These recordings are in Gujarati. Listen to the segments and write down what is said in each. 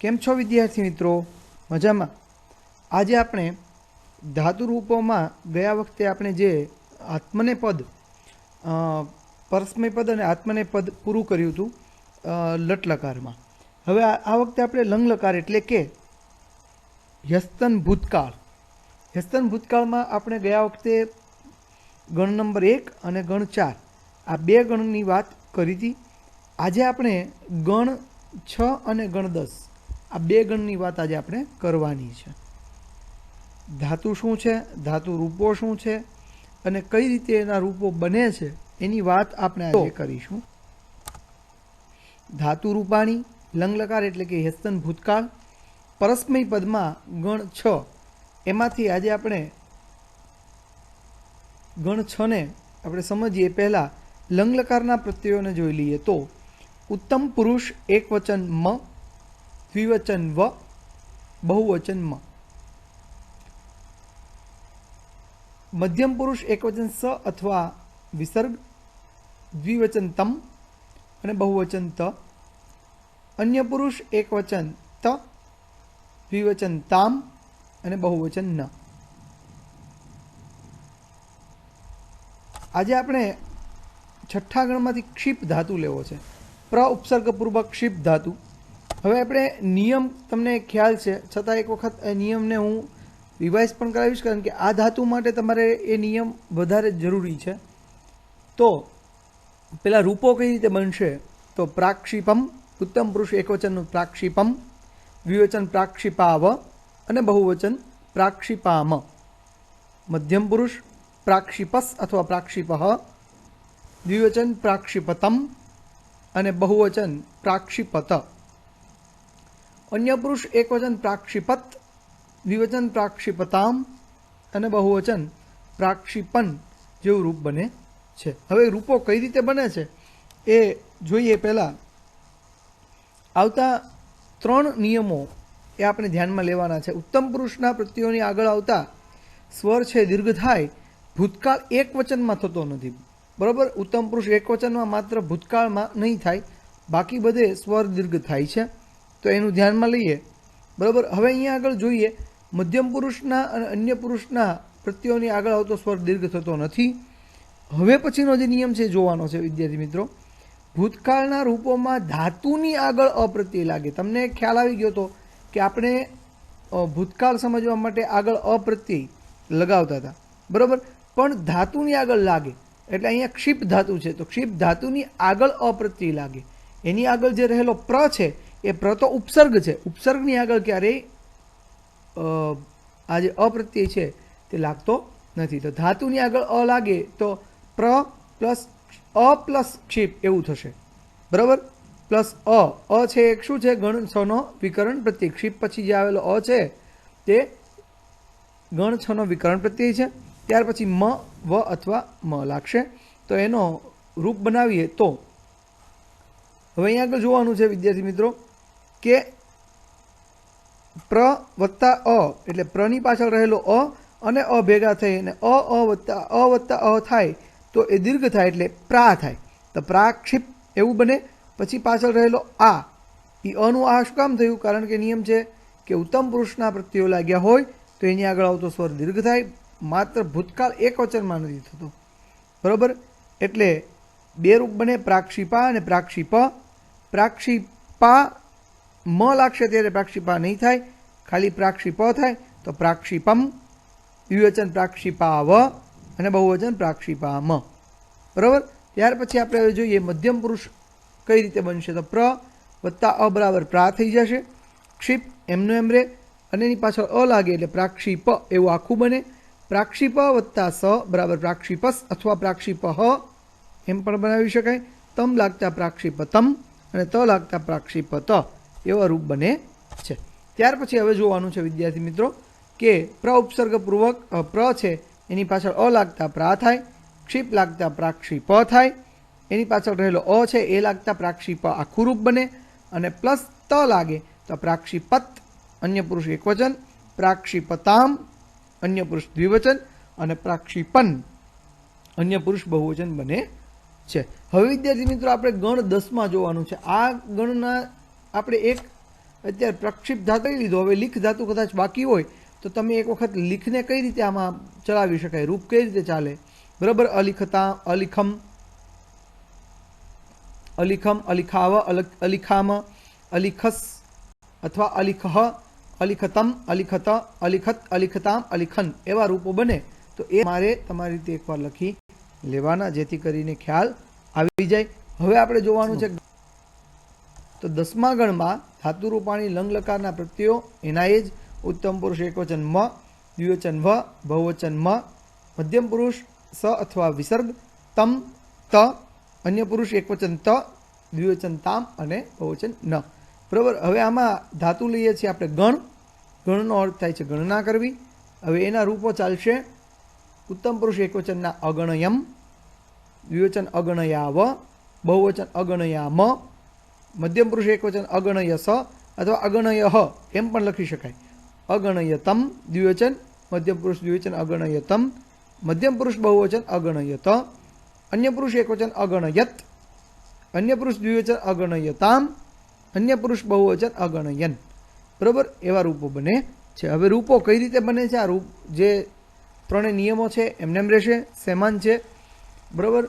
કેમ છો વિદ્યાર્થી મિત્રો? મજામાં. આજે આપણે ધાતુ રૂપોમાં ગયા વખતે આપણે જે આત્મને પદ પરસ્મય પદ અને આત્મને પદ પૂરું કર્યું હતું લટલકારમાં. હવે આ વખતે આપણે લંગલકાર એટલે કે હ્યસ્તન ભૂતકાળ. હ્યસ્તન ભૂતકાળમાં આપણે ગયા વખતે ગણ નંબર એક અને ગણ ચાર, આ બે ગણની વાત કરી હતી. આજે આપણે ગણ છ અને ગણ દસ. આ બે ગણની વાત આજે આપણે કરવાની છે. ધાતુ શું છે? ધાતુ રૂપો શું છે? અને કઈ રીતે એના રૂપો બને છે? એની વાત આપણે આજે કરીશું. ધાતુ રૂપાણી લંગલકાર એટલે કે હેસ્તન ભૂતકાળ પરસ્મય પદમાં ગણ છ. એમાંથી આજે આપણે ગણ છને આપણે સમજીએ પહેલાં લંગલકારના પ્રત્યયોને જોઈ લઈએ તો ઉત્તમ પુરુષ એક વચન મ દ્વિવચન વ બહુવચન મ મધ્યમ પુરુષ એકવચન સ અથવા વિસર્ગ દ્વિવચન તમ અને બહુવચન ત અન્ય પુરુષ એકવચન ત દ્વિવચન તામ અને બહુવચન ન આજે આપણે છઠ્ઠા ગણમાંથી ક્ષિપ ધાતુ લેવો છે. પ્ર ઉપસર્ગપૂર્વક ક્ષિપ ધાતુ. હવે આપણે નિયમ તમને ખ્યાલ છે. છતાં એક વખત નિયમને હું રિવાઇઝ પણ કરાવીશ, કારણ કે આ ધાતુ માટે તમારે એ નિયમ વધારે જરૂરી છે. તો પેલા રૂપો કઈ રીતે બનશે? તો પ્રાક્ષિપમ, ઉત્તમ પુરુષ એકવચનનું પ્રાક્ષિપમ, દ્વિવચન પ્રાક્ષિપાવ અને બહુવચન પ્રાક્ષિપામ. મધ્યમ પુરુષ પ્રાક્ષિપસ અથવા પ્રાક્ષિપ દ્વિવચન પ્રાક્ષિપતમ અને બહુવચન પ્રાક્ષિપત. અન્ય પુરુષ એકવચન પ્રાક્ષિપત દ્વિવચન પ્રાક્ષિપતામ અને બહુવચન પ્રાક્ષિપન જેવું રૂપ બને છે. હવે રૂપો કઈ રીતે બને છે? એ જોઈએ પહેલાં. આવતા ત્રણ નિયમો એ આપણે ધ્યાનમાં લેવાના છે. ઉત્તમ પુરુષના પ્રત્યોની આગળ આવતા સ્વર છે દીર્ઘ થાય, ભૂતકાળ એક વચનમાં થતો નથી. બરાબર? ઉત્તમ પુરુષ એક વચનમાં માત્ર ભૂતકાળમાં નહીં થાય. બાકી બધે સ્વર દીર્ઘ થાય છે. તો એનું ધ્યાનમાં લઈએ. બરાબર? હવે અહીંયા આગળ જોઈએ, મધ્યમ પુરુષના અને અન્ય પુરુષના પ્રત્યોની આગળ આવતો સ્વર દીર્ઘ થતો નથી. હવે પછીનો જે નિયમ છે જોવાનો છે, વિદ્યાર્થી મિત્રો. ભૂતકાળના રૂપોમાં ધાતુની આગળ અપ્રત્યય લાગે. તમને ખ્યાલ આવી ગયો હતો કે આપણે ભૂતકાળ સમજવા માટે આગળ અપ્રત્યય લગાવતા હતા. બરાબર? પણ ધાતુની આગળ લાગે. એટલે અહીંયા ક્ષિપ ધાતુ છે. તો ક્ષિપ ધાતુની આગળ અપ્રત્યય લાગે. એની આગળ જે રહેલો પ્ર છે એ પ્ર તો ઉપસર્ગ છે. ઉપસર્ગની આગળ ક્યારેય આ જે અપ્રત્યય છે તે લાગતો નથી. તો ધાતુની આગળ અ લાગે તો પ્ર પ્લસ અ પ્લસ ક્ષિપ એવું થશે. બરાબર? પ્લસ અ. અ છે એક શું છે? ગણ છનો વિકરણ પ્રત્યય. ક્ષિપ પછી જે આવેલો અ છે તે ગણ છનો વિકરણ પ્રત્યય છે. ત્યાર પછી મ, વ અથવા મ લાગશે. તો એનો રૂપ બનાવીએ તો. હવે અહીંયા આગળ જોવાનું છે વિદ્યાર્થી મિત્રો. કે પ્ર વત્તા અ, એટલે પ્રની પાછળ રહેલો અ અને અ ભેગા થઈ અને અ અ વત્તા અ વત્તા અ થાય, તો એ દીર્ઘ થાય એટલે પ્રા થાય. તો પ્રાક્ષિપ એવું બને. પછી પાછળ રહેલો આ. એ અનું આ શું કામ થયું? કારણ કે નિયમ છે કે ઉત્તમ પુરુષના પ્રત્યયો લાગ્યા હોય, તો એની આગળ આવતો સ્વર દીર્ઘ થાય. માત્ર ભૂતકાળ એક વચનમાં નથી થતો. બરાબર? એટલે બે રૂપ બને પ્રાક્ષિપા અને પ્રાક્ષિપ. પ્રાક્ષિપા મ લાગશે ત્યારે પ્રાક્ષિપા નહીં થાય, ખાલી પ્રાક્ષિપ થાય, તો પ્રાક્ષિપમ દ્વિવચન પ્રાક્ષિપાવ અને બહુવચન પ્રાક્ષિપામ. બરાબર? ત્યાર પછી આપણે હવે જોઈએ મધ્યમ પુરુષ કઈ રીતે બનશે. તો પ્ર વત્તા અ બરાબર પ્રા થઈ જશે, ક્ષિપ એમનો એમ રે, અને એની પાછળ અ લાગે એટલે પ્રાક્ષિપ એવું આખું બને. પ્રાક્ષિપ વત્તા સ બરાબર પ્રાક્ષિપસ અથવા પ્રાક્ષિપ હ, એમ પણ બનાવી શકાય. તમ લાગતા પ્રાક્ષિપ તમ અને ત લાગતા પ્રાક્ષિપ ત એવા રૂપ બને છે. ત્યાર પછી હવે જોવાનું છે વિદ્યાર્થી મિત્રો કે પ્ર ઉપસર્ગપૂર્વક પ્ર છે, એની પાછળ અ લાગતા પ્રા થાય, ક્ષિપ લાગતા પ્રાક્ષિપ થાય, એની પાછળ રહેલો અ છે, એ લાગતા પ્રાક્ષિપ આખું રૂપ બને અને પ્લસ ત લાગે તો પ્રાક્ષિપત અન્ય પુરુષ એકવચન પ્રાક્ષિપતામ અન્ય પુરુષ દ્વિવચન અને પ્રાક્ષિપન અન્ય પુરુષ બહુવચન બને છે. હવે વિદ્યાર્થી મિત્રો આપણે ગણ દસમાં જોવાનું છે. આ ગણના આપણે એક અત્યારે પ્રક્ષિપ્ત ધાતુ લઈ લીધો. હવે લીખ ધાતુ કદાચ બાકી હોય, તો તમે એક વખત લીખને કઈ રીતે આમાં ચલાવી શકાય? રૂપ કઈ રીતે ચાલે? બરાબર? અલિખતા, અલિખમ. અલિખમ, અલિખાવ અલ- અલિખામ, અલિખસ અથવા અલિખહ, અલિખતમ, અલિખત અલિખત, અલિખતામ, અલિખન એવા રૂપો બને, તો એ મારે તમારી રીતે એકવાર લખી લેવાના, જેથી કરીને ખ્યાલ આવી જાય. હવે આપણે જોવાનું છે તો દસમા ગણમાં ધાતુરૂપાણી લંગ લકારના પ્રત્યયો એના એ જ ઉત્તમ પુરુષ, એકવચન મ, દ્વિવચન વ, બહુવચન મ, મધ્યમ પુરુષ, સ અથવા વિસર્ગ, તમ, ત, અન્ય પુરુષ, એકવચન ત, દ્વિવચન તામ અને બહુવચન ન. બરાબર? હવે આમાં ધાતુ લઈએ છીએ આપણે ગણ. ગણનો અર્થ થાય છે ગણના કરવી. હવે એના રૂપો ચાલશે ઉત્તમ પુરુષ, એકવચનના અગણયમ, દ્વિવચન અગણયાવ બહુવચન અગણયામ મધ્યમ પુરુષ એકવચન અગણય સ અથવા અગણય હ, એમ પણ લખી શકાય. અગણયતમ દ્વિવચન, મધ્યમ પુરુષ દ્વિવચન અગણયતમ, મધ્યમ પુરુષ બહુવચન અગણયત, અન્ય પુરુષ એકવચન અગણયત, અન્ય પુરુષ દ્વિવચન અગણયતામ, અન્ય પુરુષ બહુવચન અગણયન. બરાબર? એવા રૂપો બને છે. હવે રૂપો કઈ રીતે બને છે? આ રૂપ જે ત્રણેય નિયમો છે, એમને એમ રહેશે. સેમાન છે. બરાબર?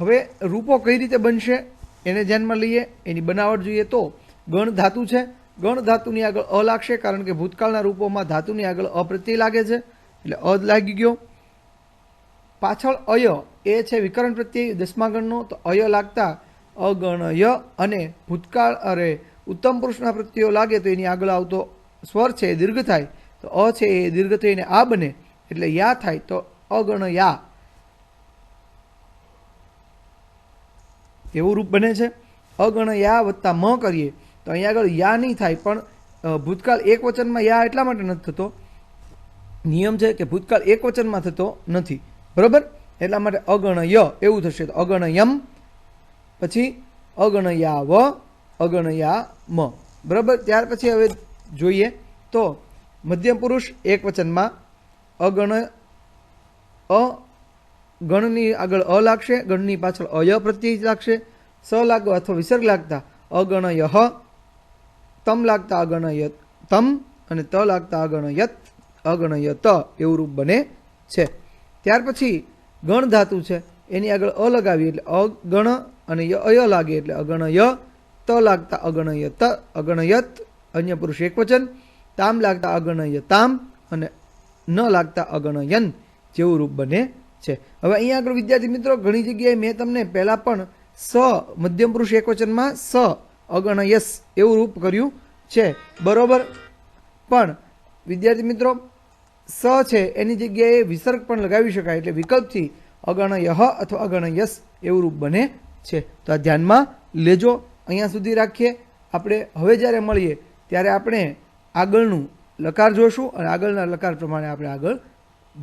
હવે રૂપો કઈ રીતે બનશે? એને ધ્યાનમાં લઈએ, એની બનાવટ જોઈએ તો ગણ ધાતુ છે. ગણ ધાતુની આગળ અ લાગશે કારણ કે ભૂતકાળના રૂપોમાં ધાતુની આગળ અપ્રત્યય લાગે છે, એટલે અ લાગી ગયો. પાછળ અય એ છે વિકરણ પ્રત્યય, દસમા ગણનો. તો અય લાગતા અગણય અને ભૂતકાળ, અરે ઉત્તમ પુરુષના પ્રત્યયો લાગે તો એની આગળ આવતો સ્વર છે એ દીર્ઘ થાય. તો અ છે એ દીર્ઘ થઈને આ બને, એટલે યા થાય તો અગણયા. એવું રૂપ બને છે? અગણયા વત્તા મ કરીએ, તો અહીંયા આગળ યા નહીં થાય, પણ ભૂતકાળ એક વચનમાં યા એટલા માટે નથી થતો. નિયમ છે કે ભૂતકાળ એક વચનમાં થતો નથી. બરાબર? એટલા માટે અગણય એવું થશે. તો અગણયમ પછી અગણયા વ અગણયા મ. બરાબર? ત્યાર પછી હવે જોઈએ. તો મધ્યમ પુરુષ એક વચનમાં અગણ અ ગણની આગળ અ લાગશે, ગણની પાછળ અય પ્રત્યય લાગશે. સ લાગો અથવા વિસર્ગ લાગતા અગણય, તમ લાગતા અગણય તમ અને ત લાગતા અગણયત અગણય ત એવું રૂપ બને છે. ત્યાર પછી ગણ ધાતુ છે, એની આગળ અ લગાવી એટલે અગણ અને અય લાગે એટલે અગણય ત લાગતા અગણય ત અગણયત અન્ય પુરુષ એકવચન તામ લાગતા અગણય તામ અને ન લાગતા અગણયન જેવું રૂપ બને છે. હવે અહીંયા આગળ વિદ્યાર્થી મિત્રો, ઘણી જગ્યાએ મેં તમને પહેલાં પણ સ મધ્યમ પુરુષ એકવચનમાં સ અગણયસ એવું રૂપ કર્યું છે. બરોબર? પણ વિદ્યાર્થી મિત્રો, સ છે એની જગ્યાએ વિસર્ગ પણ લગાવી શકાય એટલે વિકલ્પથી અગણયહ અથવા અગણયસ એવું રૂપ બને છે. તો આ ધ્યાનમાં લેજો. અહીંયા સુધી રાખીએ. આપણે હવે જ્યારે મળીએ ત્યારે આપણે આગળનું લકાર જોશું અને આગળના લકાર પ્રમાણે આપણે આગળ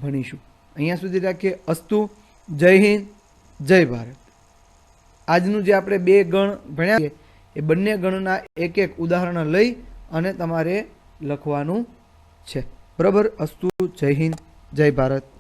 ભણીશું. અહીંયા સુધી રાખીએ. અસ્તુ, જય હિન્દ, જય ભારત. આજનું જે આપણે બે ગણ ભણ્યા છે એ બંને ગણના એક એક ઉદાહરણ લઈ અને તમારે લખવાનું છે. બરાબર? અસ્તુ, જય હિન્દ, જય ભારત.